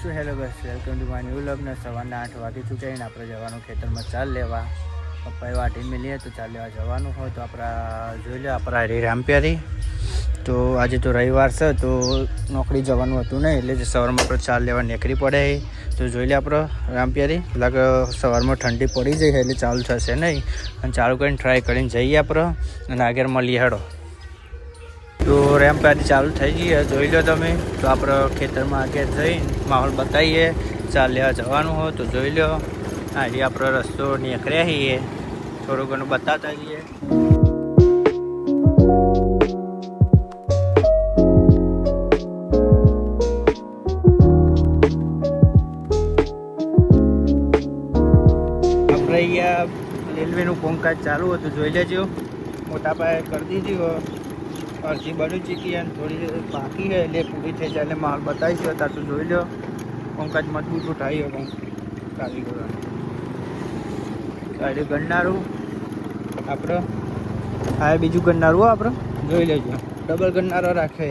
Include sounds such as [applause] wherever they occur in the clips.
શું? હેલો બસ welcome to my new લગ્ન સવારના આઠ વાગે ચૂંટાઈને આપણે જવાનું ખેતરમાં ચાલ લેવા. પપ્પાએ વાઢી મેલીએ તો ચાલ લેવા જવાનું હોય તો આપણા, જોઈ લો આપણા હરી રામપ્યારી. તો આજે તો રવિવાર છે, તો નોકરી જવાનું હતું નહીં, એટલે જ સવારમાં આપણે ચાલ લેવા નીકળી પડે તો જોઈ લે આપણો રામપ્યારી. કે સવારમાં ઠંડી પડી જાય એટલે ચાલુ થશે નહીં. અને ચાલુ કરીને ટ્રાય કરીને જઈએ આપણે. અને આગળ મળીએ હેડો તો રેમ્પ ગાડી ચાલુ થઈ ગઈ જોઈ લો તમે. તો આપણે ખેતરમાં આગળ જઈને માહોલ બતાવીએ. ચાલ્યા જવાનું હોય તો જોઈ લો. આજે આપણો રસ્તો નીકળ્યા છીએ. થોડું ઘણું બતાવતા જઈએ. રેલવેનું કોમકાજ ચાલુ હતું જોઈ લેજો. મોટા પાયે કરી દીધી હોય. અડધી બની ચૂકી અને થોડી બાકી છે એટલે પૂરી થઈ જાય. એટલે માલ બતાવીશું અત્યારે તો જોઈ લો કોમકાજ મજબૂત ઉઠાવી પણ. કારીગરો સાઈડે ગણનારું આપણે હા બીજું ગણનારું આપણે જોઈ લેજો. ડબલ ગણનારો રાખે.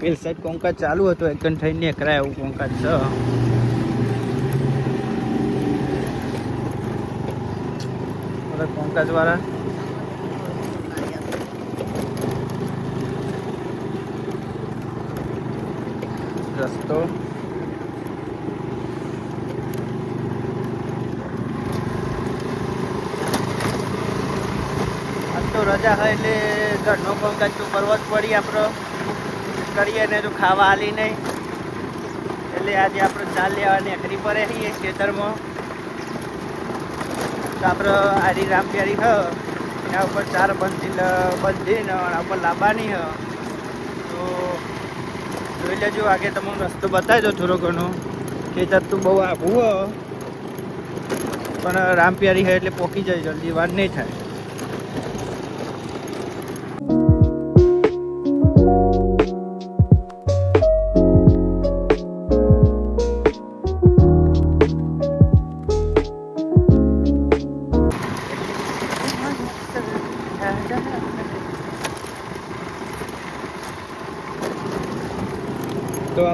પેલ સાઈડ કોમકાજ ચાલુ હતો, એક થઈને એકરાય એવું કોંકાજ છે. બધા કોમકાજ વાળા રસ્તો તો રજા હોય એટલે ઘરનો કામકાજ તો કરવો જ પડી આપણો. કરીએ ને તો ખાવા હાલી નહીં. એટલે આજે આપણે ચાલ લેવા નીકળી પડે છીએ ખેતરમાં. તો આપણે આરી રામપ્યારી હ, એના ઉપર ચાર બંધી બંધીને ઉપર લાંબાની હ. તો જોઈ લેજો, આગે તમને રસ્તો બતાવી દો થોડો ઘણો. ખેતર તું બહુ હો. પણ રામપિયારી હોય એટલે પોકી જાય, જલ્દી વાર નહીં થાય.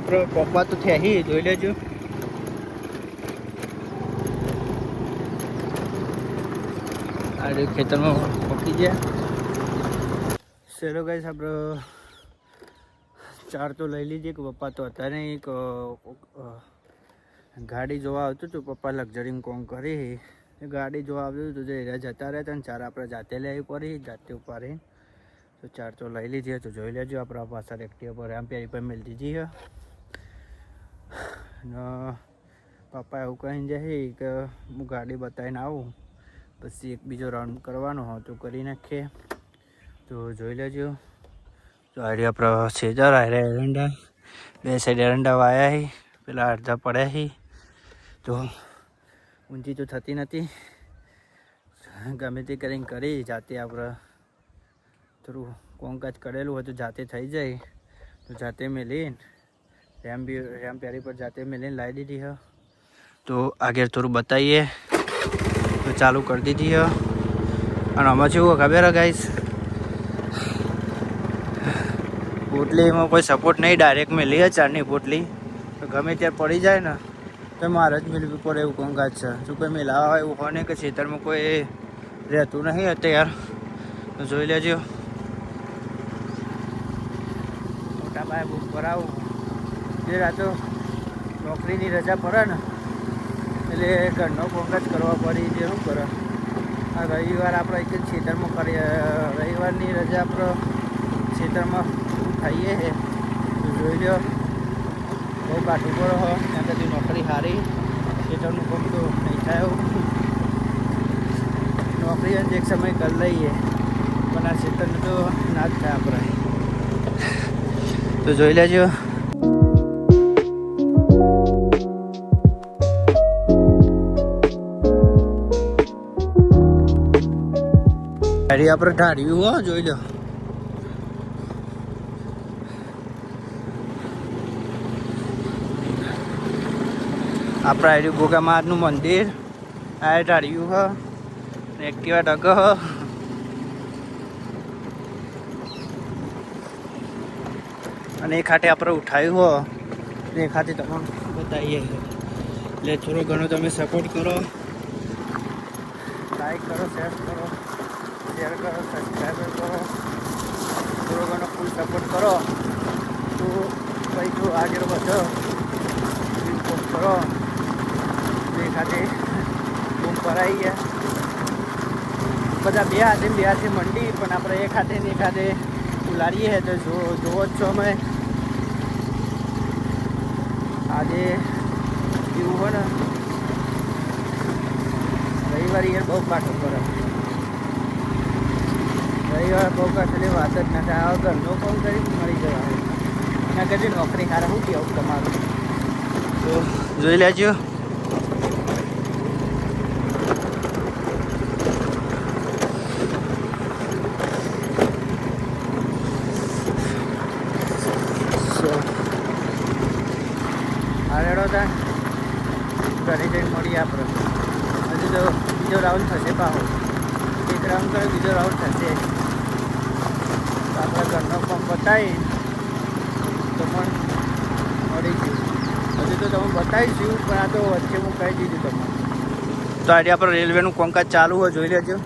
આપણે પપ્પા તો થયા જોઈ લેજો. આ ખેતરમાં પકી ગયા. ચલો ગાઈસ આપણે ચાર તો લઈ લીધી કે પપ્પા તો હતા એક ગાડી જોવા આવતું હતું, પપ્પા લક્ઝરીમાં કોમ કરી. ગાડી જોવા આવતું હતું જે એરિયા જતા રહ્યા ને, ચાર આપણે જાતે લેવી પડી, જાતે ઉપાડી તો ચાર તો લઈ લીધી, તો જોઈ લેજો આપણા પાછળ એક્ટિવ પર આમ પેરી પર મેળવી દીધી પપ્પા એવું કહીને જશે કે હું ગાડી બતાવીને આવું. પછી એક બીજો રાઉન્ડ કરવાનો હોય તો કરી નાખીએ. તો જોઈ લેજો. તો આડી આપણા સેજાર આર્યા એરંડા. બે સાઈડ એરંડા વાયા હી. પેલા અડધા પડ્યા હી. તો ઊંચી તો થતી નથી. ગમે તે કરીને કરી, જાતે આપણે થોડું કોમકાજ કરેલું હોય તો જાતે થઈ જાય. તો જાતે મેલીને રેમ બી રેમ પ્યારી પર જાતે મેલીને લાવી દીધી હ. તો આગળ થોડું બતાવીએ. તો ચાલુ કરી દીધી હ. અને આમાં કેવું ખબર ગાઈસ પોટલીમાં કોઈ સપોર્ટ નહીં ડાયરેક્ટ મેલી હ ચારની પોટલી. તો ગમે ત્યારે પડી જાય ને તો મારે જ મિલવી પડે એવું કોંગાજ છે. જો કોઈ મિલાવા હોય એવું હોય ને કે ખેતરમાં કોઈ રહેતું નહીં અત્યાર તો જોઈ લેજો. મોટા ભાઈ બુક કરાવું જે રાતો નોકરીની રજા પડે ને, એટલે ઘરનો કોંગાજ કરવા પડી જે શું કરે? આ રવિવાર આપણે એક જ ખેતરમાં કરીએ, રવિવારની રજા આપણે ખેતરમાં ખાઈએ છે. જોઈ લો બહુ કાઠું પડો હો, ત્યાં કદી નોકરી સારી ખેતરનું કામ તો નહીં થાય નોકરી એક સમય કરી લઈએ, પણ આ ખેતરને તો ના જ થાય આપણે. તો જોઈ લેજો ગાડી આપણે ઢાળ્યું, હો, જોઈ લો. આપણે આર્યું ગોગા મહારાજનું મંદિર. આ ઢાળ્યું, હ. એક્ટિવા ડગ હ. અને એ ખાતે આપણે ઉઠાવ્યું હો. એ ખાતે તમને બતાવીએ. એટલે થોડો ઘણો તમે સપોર્ટ કરો. લાઈક કરો શેર કરો. શેર કરો સબસ્ક્રાઈબર કરો થોડો ફૂલ સપોર્ટ કરો. તો કંઈક આગળ વધો પોસ્ટ કરો. બે ખાતે બૂમ ભરાઈ ગયા. બધા બે હાથે બે હાથે મંડી, પણ આપણે એક હાથે ને એક હાથે ઉલાડીએ તો જો, જોવો જ છો અમે. આજે એવું હોય ને, રવિવારે યાર બહુ કાઠું પડે. રવિવાર બહુ એટલે વાત જ નથી આ ઘરનો ફોન કરી મળી જવા એના કદી નોકરી હારા શું કેવું તમારું? તો જોઈ લેજો. ઘરે જઈને મળી આપણે. હજુ તો બીજો રાઉન્ડ થશે પાહો એક રાઉન્ડ કરે બીજો રાઉન્ડ થશે. આપણે ઘરનો ફોર્મ બતાવી તો મળી ગયું. હજુ તો તમે બતાવીશું પણ આ તો વચ્ચે હું કહી દીધું તમને. તો આજે આપણે રેલવેનું કોમકાજ ચાલુ હોય, જોઈ લેજો.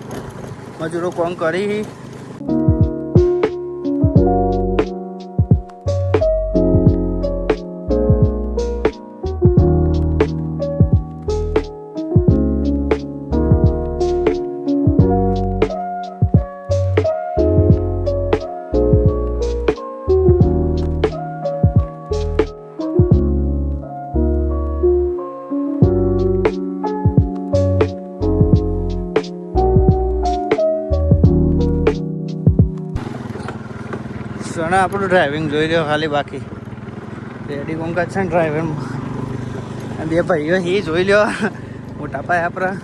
મજૂરો કોમ કરી સણા આપણું ડ્રાઇવિંગ જોઈ રહ્યો ખાલી બાકી. રેડી કોમકાજ છે ને ડ્રાઈવરમાં બે ભાઈઓ એ જોઈ લ્યો. મોટા પાયે આપણા.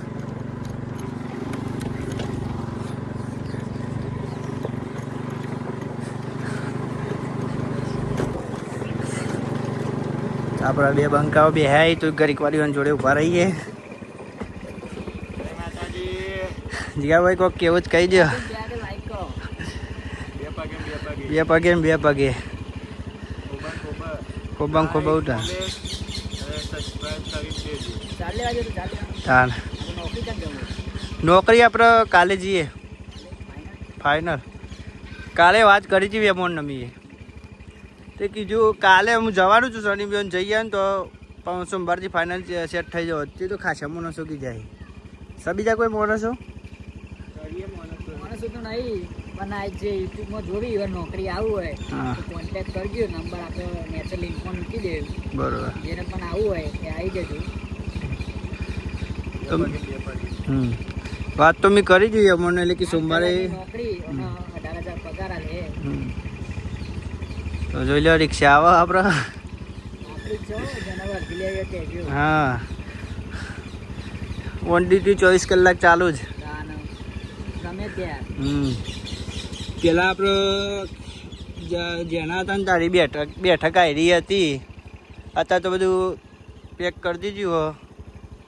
આપણા બે બંકાઓ બે હાય તો ગરીક વાળીઓની જોડે ઊભા રહીએ. જીગાભાઈ કોક કેવું જ કહી દો બે પગે ને બે પગે. ખોબામ ખોબા ઉઠા તાન. નોકરી આપણે કાલે જઈએ. ફાઇનલ કાલે વાત કરી હતી વેમોન નમીએ. તે કીધું કાલે હું જવાનું છું શનિ બેન જઈએ ને તો પણ સોમવારથી ફાઇનલ સેટ થઈ જાવ તે તો ખાસા માણસો કી જાય સર બીજા કોઈ માણસો માણસો તો નહીં. પણ આ જે યુટ્યુબમાં જોવી હોય નોકરી આવું હોય કોન્ટેક્ટ કરજો નંબર આપણે નેચર લિંક પણ મૂકી દે. બરોબર. જેને પણ આવું હોય એ આવી જજો. વાત તો મેં કરી જોઈએ મને એટલે કે સોમવારે નોકરી અને અઢાર હજાર પગાર આવે. તો જોઈ લો રિક્ષા આવો આપણા હા. વન ડ્યુટી ચોવીસ કલાક ચાલુ જ. ગમે ત્યાં. હમ. પેલા આપણે જેના હતા ને તારી બેઠક બેઠક આવી હતી. અત્યારે તો બધું પેક કરી દીધું હો.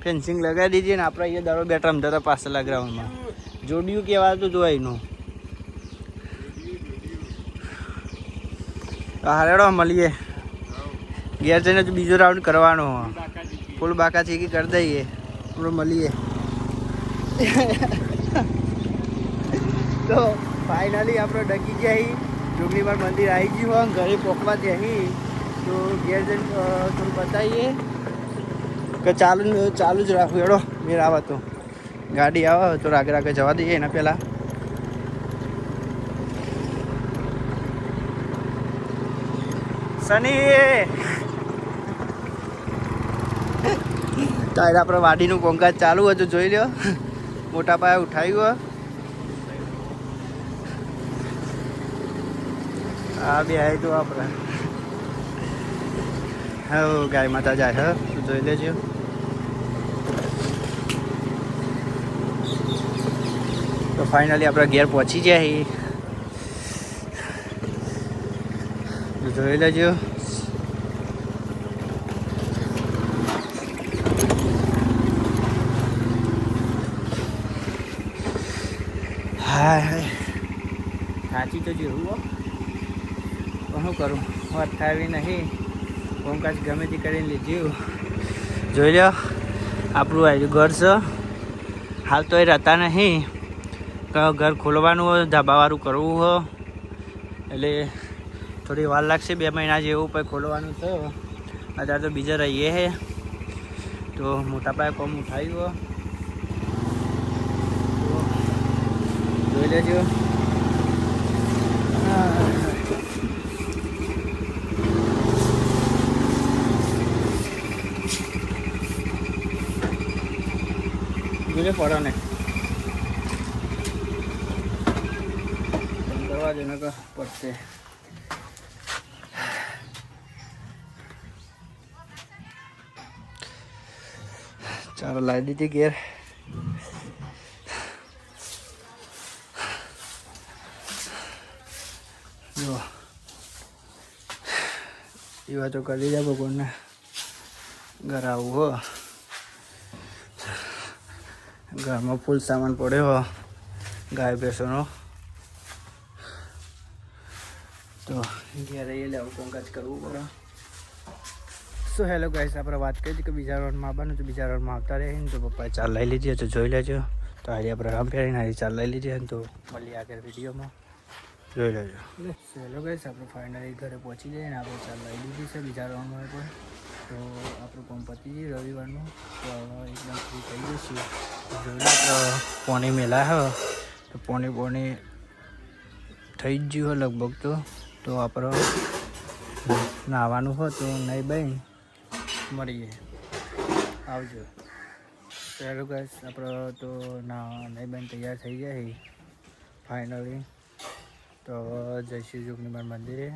ફેન્સિંગ લગાવી દીધી ને આપણે અહીંયા દારો બેઠા રમતા હતા પાછલા ગ્રાઉન્ડમાં. જોડિયું કેવા હતું એનું હારેડો મળીએ. ઘેર જઈને બીજો રાઉન્ડ કરવાનો ફૂલ બાકા ચીકી કરી દઈએ. આપણે મળીએ. [laughs] તો ફાઇનલી આપણે ડકી ગયા હી. જોગણીમાર મંદિર આવી ગયું હોય, ઘરે પોકવા ત્યાં તો ઘેર જઈને થોડું બતાવીએ. કે ચાલુ ચાલુ જ રાખું એડો મેળ આવે તો. ગાડી આવે, તો રાગે રાગે જવા દઈએ એના પહેલાં. સની! તારે આપણે વાડીનું કોંકાજ ચાલુ હતું જોઈ લ્યો. મોટા પાયે ઉઠાવ્યું હા બે આવી તો આપણે. હા ગાય માતા જાય, હે. જોઈ લેજો. તો ફાઇનલી આપણે ઘેર પહોંચી એ જોઈ લેજો. હાય હાય. સાચી તો જેવું હો. પણ શું કરું? વાત થાવી નહીં. કોમકાજ ગમે તે કરીને લીધું. જોઈ લો આપણું આવ્યું ઘર છે, હાલ તો એ રહેતા નહીં. ઘર ખોલવાનું હોય, ધાબાવાળું કરવું હોય. એટલે થોડી વાર લાગશે બે મહિના જેવું પછી ખોલવાનું છે. અત્યારે તો બીજા રહીએ હે. તો મોટા પાયે કોમ ઉઠાવ્યું હોય. જોઈ લેજો. જોઈ પડો ને બંધ કરવા દે ને પડશે. ચાલો લાવી દીધી ઘેર. જો. એવા તો કરી દે ભગવાનને. ઘર આવું હો. ઘરમાં ફૂલ સામાન પડ્યો. ગાય ભેંસોનો. તો ઘેર એ લેવું, કોંકાજ કરવું પડે. સો હેલો ગાઈસ આપણે વાત કરી હતી કે બીજા રાઉન્ડમાં આવવાનું તો બીજા રાઉન્ડમાં આવતા રહે ને તો પપ્પાએ ચાલ લઈ લીધી તો જોઈ લેજો. તો આજે આપણે રામ ફેરીને આજે ચાલ લઈ લીધી તો મળીએ આગળ વિડીયોમાં. જોઈ લેજો. હેલો ગાઈસ આપણે ફાઇનલી ઘરે પહોંચી જઈએ ને આપણે ચાલ લઈ લીધી છે બીજા રાઉન્ડમાં પણ. તો આપણું કોમ પતી રવિવારનું તો એકદમ ફ્રી થઈ જઈશું પોણી મેલા હ તો પોણી પોણી થઈ જ ગયું લગભગ તો. તો આપણે નાહવાનું હોય તો નહીં બહેન મળીએ. આવજો. ચાલો ગાઈસ આપણે તો ના, નહીં બહેન તૈયાર થઈ જાય ફાઇનલી તો જઈશું જોગનીમાર મંદિરે.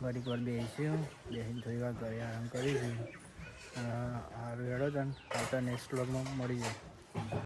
ઘડીક વાર બેસીશું બેસીને થોડી વાર ઘરે આરામ કરીશું સારું હેડો તને આવતા નેક્સ્ટ બ્લોગમાં મળી જાય